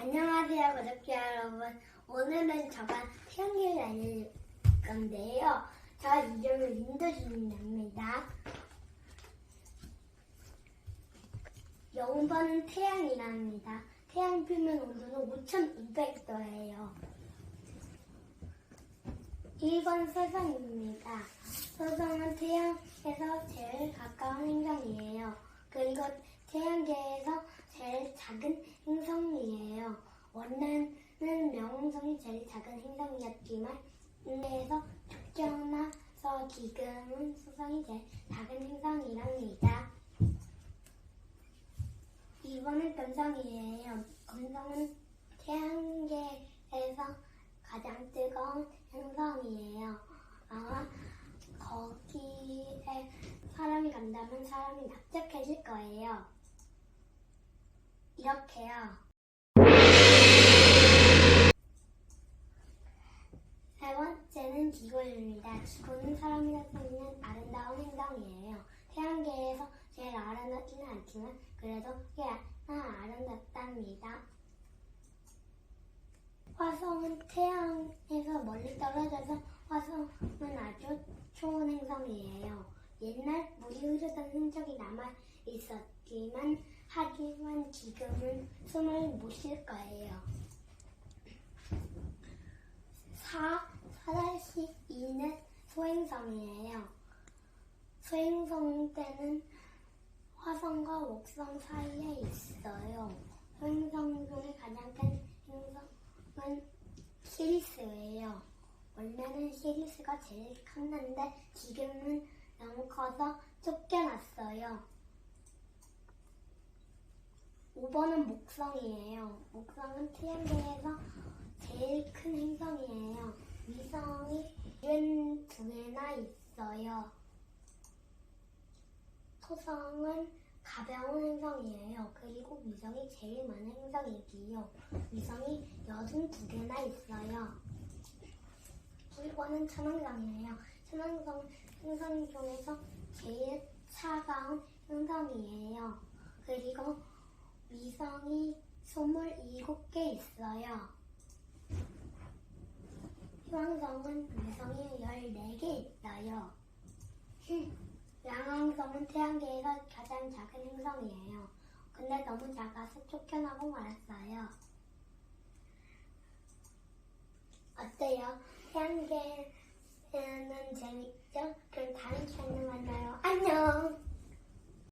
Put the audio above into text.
안녕하세요, 구독자 여러분. 오늘은 저가 태양계를 알려줄 건데요. 저 이름은 인도준입니다. 영번은 태양이랍니다. 태양 표면 온도는 5200도예요. 1번 서성입니다. 서성은 태양에서 제일 가까운 행성이에요. 그리고 태양계에서 제일 작은. 원래는 명성이 제일 작은 행성이었지만 인내에서 쫓겨나서 지금은 수성이 제일 작은 행성이랍니다. 2번은 금성이에요. 금성은 태양계에서 가장 뜨거운 행성이에요. 아마 거기에 사람이 간다면 사람이 납작해질 거예요. 이렇게요. 지구입니다. 지구는 사람이 살수 있는 아름다운 행성이에요. 태양계에서 제일 아름답지는 않지만 그래도 꽤나 아름답답니다. 화성은 태양에서 멀리 떨어져서 화성은 아주 초원 행성이에요. 옛날 물이 흐르던 흔적이 남아 있었지만 하지만 지금은 숨을 못 쉴 거예요. 4. 4-2는 소행성이에요. 소행성 때는 화성과 목성 사이에 있어요. 소행성 중에 가장 큰 행성은 시리스예요. 원래는 시리스가 제일 컸는데 지금은 너무 커서 쫓겨났어요. 5번은 목성이에요. 목성은 태양계에서 제일 큰 행성이에요. 위성 이 72개나 있어요. 토성은 가벼운 행성이에요. 그리고 위성이 제일 많은 행성이기요. 위성이 82개나 있어요. 7번은 천왕성이에요. 천왕성 행성 중에서 제일 차가운 행성이에요. 그리고 위성이 27개 있어요. 희왕성은 위성이 14개 있어요. 양왕성은 태양계에서 가장 작은 행성이에요. 근데 너무 작아서 쫓겨나고 말았어요. 어때요? 태양계는 재밌죠? 그럼 다음 시간에 만나요. 안녕!